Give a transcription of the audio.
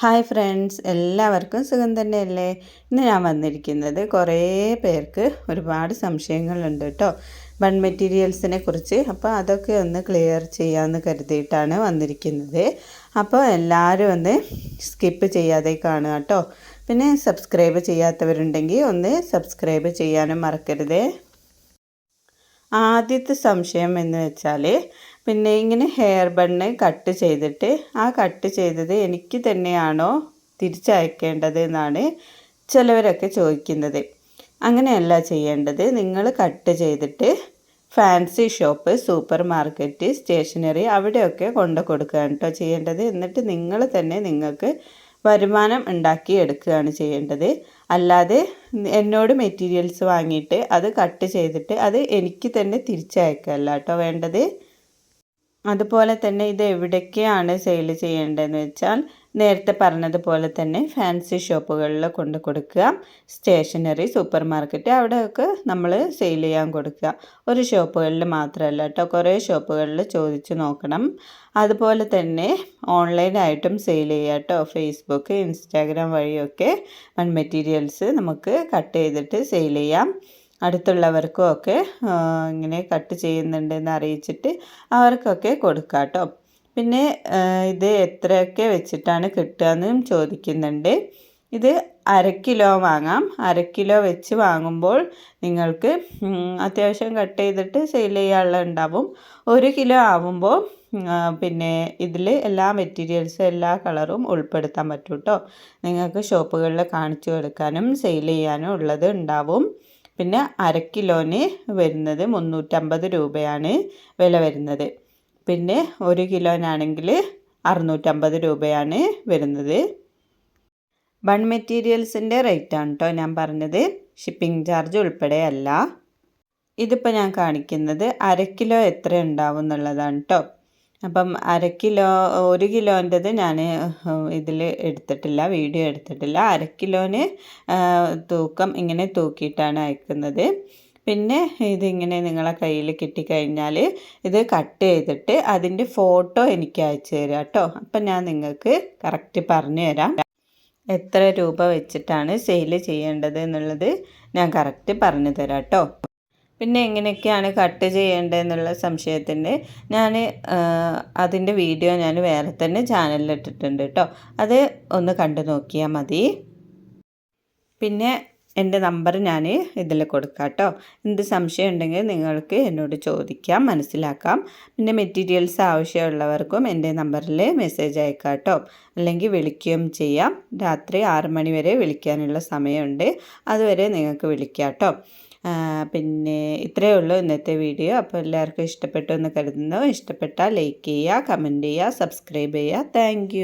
Hi friends എല്ലാവർക്കും സുഖം തന്നെയല്ലേ? ഇന്ന് ഞാൻ വന്നിരിക്കുന്നത് കുറേ പേർക്ക് ഒരുപാട് സംശയങ്ങളുണ്ട് കേട്ടോ. ബൺ മെറ്റീരിയൽസിനെ കുറിച്ച്. അപ്പോൾ അതൊക്കെ ഒന്ന് ക്ലിയർ ചെയ്യാമെന്ന് കരുതിയിട്ടാണ് വന്നിരിക്കുന്നത്. അപ്പോൾ എല്ലാവരും ഒന്ന് സ്കിപ്പ് ചെയ്യാതെ കാണുക കേട്ടോ. പിന്നെ സബ്സ്ക്രൈബ് ചെയ്യാത്തവരുണ്ടെങ്കിൽ ഒന്ന് സബ്സ്ക്രൈബ് ചെയ്യാനും മറക്കരുതേ. ആദ്യത്തെ സംശയം എന്ന് വെച്ചാൽ പിന്നെ ഇങ്ങനെ ഹെയർ ബണ്ണ് കട്ട് ചെയ്തിട്ട് ആ കട്ട് ചെയ്തത് എനിക്ക് തന്നെയാണോ തിരിച്ചയക്കേണ്ടത് എന്നാണ് ചിലവരൊക്കെ ചോദിക്കുന്നത്. അങ്ങനെയല്ല ചെയ്യേണ്ടത്. നിങ്ങൾ കട്ട് ചെയ്തിട്ട് fancy shop super market stationery അവിടെയൊക്കെ കൊണ്ടു കൊടുക്കുകയാണ് കേട്ടോ ചെയ്യേണ്ടത്. എന്നിട്ട് നിങ്ങൾ തന്നെ നിങ്ങൾക്ക് വരുമാനം ഉണ്ടാക്കി എടുക്കുകയാണ് ചെയ്യേണ്ടത്. അല്ലാതെ എന്നോട് മെറ്റീരിയൽസ് വാങ്ങിയിട്ട് അത് കട്ട് ചെയ്തിട്ട് അത് എനിക്ക് തന്നെ തിരിച്ചയക്കുകയല്ല കേട്ടോ വേണ്ടത്. അതുപോലെ തന്നെ ഇത് എവിടേക്കാണ് സെയിൽ ചെയ്യേണ്ടതെന്ന് വെച്ചാൽ നേരത്തെ പറഞ്ഞതുപോലെ തന്നെ ഫാൻസി ഷോപ്പുകളിൽ കൊണ്ട് കൊടുക്കുക. സ്റ്റേഷനറി സൂപ്പർ മാർക്കറ്റ് അവിടെയൊക്കെ നമ്മൾ സെയിൽ ചെയ്യാൻ കൊടുക്കുക. ഒരു ഷോപ്പുകളിൽ മാത്രമല്ല കേട്ടോ കുറേ ഷോപ്പുകളിൽ ചോദിച്ചു നോക്കണം. അതുപോലെ തന്നെ ഓൺലൈനായിട്ടും സെയിൽ ചെയ്യുക കേട്ടോ ഫേസ്ബുക്ക് ഇൻസ്റ്റാഗ്രാം വഴിയൊക്കെ വൺ മെറ്റീരിയൽസ് നമുക്ക് കട്ട് ചെയ്തിട്ട് സെയിൽ ചെയ്യാം. അടുത്തുള്ളവർക്കും ഒക്കെ ഇങ്ങനെ കട്ട് ചെയ്യുന്നുണ്ടെന്ന് അറിയിച്ചിട്ട് അവർക്കൊക്കെ കൊടുക്കാം കേട്ടോ. പിന്നെ ഇത് എത്രയൊക്കെ വെച്ചിട്ടാണ് കിട്ടുകയെന്നും ചോദിക്കുന്നുണ്ട്. ഇത് അര കിലോ വാങ്ങാം. അര കിലോ വെച്ച് വാങ്ങുമ്പോൾ നിങ്ങൾക്ക് അത്യാവശ്യം കട്ട് ചെയ്തിട്ട് സെയിൽ ചെയ്യാനുള്ള ഉണ്ടാവും. ഒരു കിലോ ആവുമ്പോൾ പിന്നെ ഇതിൽ എല്ലാ മെറ്റീരിയൽസും എല്ലാ കളറും ഉൾപ്പെടുത്താൻ പറ്റും കേട്ടോ. നിങ്ങൾക്ക് ഷോപ്പുകളിൽ കാണിച്ചു കൊടുക്കാനും സെയിൽ ചെയ്യാനും ഉള്ളത് ഉണ്ടാവും. പിന്നെ അര കിലോന് വരുന്നത് മുന്നൂറ്റമ്പത് രൂപയാണ് വില വരുന്നത്. പിന്നെ ഒരു കിലോനാണെങ്കിൽ അറുന്നൂറ്റമ്പത് രൂപയാണ് വരുന്നത്. ബൺ മെറ്റീരിയൽസിന്റെ റേറ്റാണ് കേട്ടോ ഞാൻ പറഞ്ഞത്. ഷിപ്പിംഗ് ചാർജ് ഉൾപ്പെടെയല്ല. ഇതിപ്പോൾ ഞാൻ കാണിക്കുന്നത് അര കിലോ എത്ര ഉണ്ടാവും എന്നുള്ളതാണ് കേട്ടോ അപ്പം അര കിലോ ഒരു കിലോന്റെത് ഞാൻ ഇതിൽ എടുത്തിട്ടില്ല വീഡിയോ എടുത്തിട്ടില്ല. അര കിലോന് തൂക്കം ഇങ്ങനെ തൂക്കിയിട്ടാണ് അയക്കുന്നത്. പിന്നെ ഇതിങ്ങനെ നിങ്ങളെ കയ്യിൽ കിട്ടിക്കഴിഞ്ഞാൽ ഇത് കട്ട് ചെയ്തിട്ട് അതിന്റെ ഫോട്ടോ എനിക്ക് അയച്ചു തരാം കേട്ടോ. അപ്പം ഞാൻ നിങ്ങൾക്ക് കറക്റ്റ് പറഞ്ഞു തരാം. എത്ര രൂപ വെച്ചിട്ടാണ് സെയിൽ ചെയ്യേണ്ടത് എന്നുള്ളത് ഞാൻ കറക്റ്റ് പറഞ്ഞു തരാം കേട്ടോ. പിന്നെ എങ്ങനെയൊക്കെയാണ് കട്ട് ചെയ്യേണ്ടതെന്നുള്ള സംശയത്തിന്റെ ഞാൻ അതിന്റെ വീഡിയോ ഞാൻ വേറെ തന്നെ ചാനലിൽ ഇട്ടിട്ടുണ്ട് കേട്ടോ. അത് ഒന്ന് കണ്ടു നോക്കിയാൽ മതി. പിന്നെ എന്റെ നമ്പർ ഞാൻ ഇതിൽ കൊടുക്കാം കേട്ടോ. എന്ത് സംശയം ഉണ്ടെങ്കിൽ നിങ്ങൾക്ക് എന്നോട് ചോദിക്കാം മനസ്സിലാക്കാം. പിന്നെ മെറ്റീരിയൽസ് ആവശ്യമുള്ളവർക്കും എന്റെ നമ്പറിൽ മെസ്സേജ് അയക്കാം കേട്ടോ. അല്ലെങ്കിൽ വിളിക്കുകയും ചെയ്യാം. രാത്രി ആറ് മണി വരെ വിളിക്കാനുള്ള സമയമുണ്ട്. അതുവരെ നിങ്ങൾക്ക് വിളിക്കാം കേട്ടോ. പിന്നെ ഇത്രയേ ഉള്ളൂ ഇന്നത്തെ വീഡിയോ. അപ്പോൾ എല്ലാവർക്കും ഇഷ്ടപ്പെട്ടു എന്ന് കരുതുന്നു. ഇഷ്ടപ്പെട്ടാൽ ലൈക്ക് ചെയ്യുക കമന്റ് ചെയ്യുക സബ്സ്ക്രൈബ് ചെയ്യുക. താങ്ക്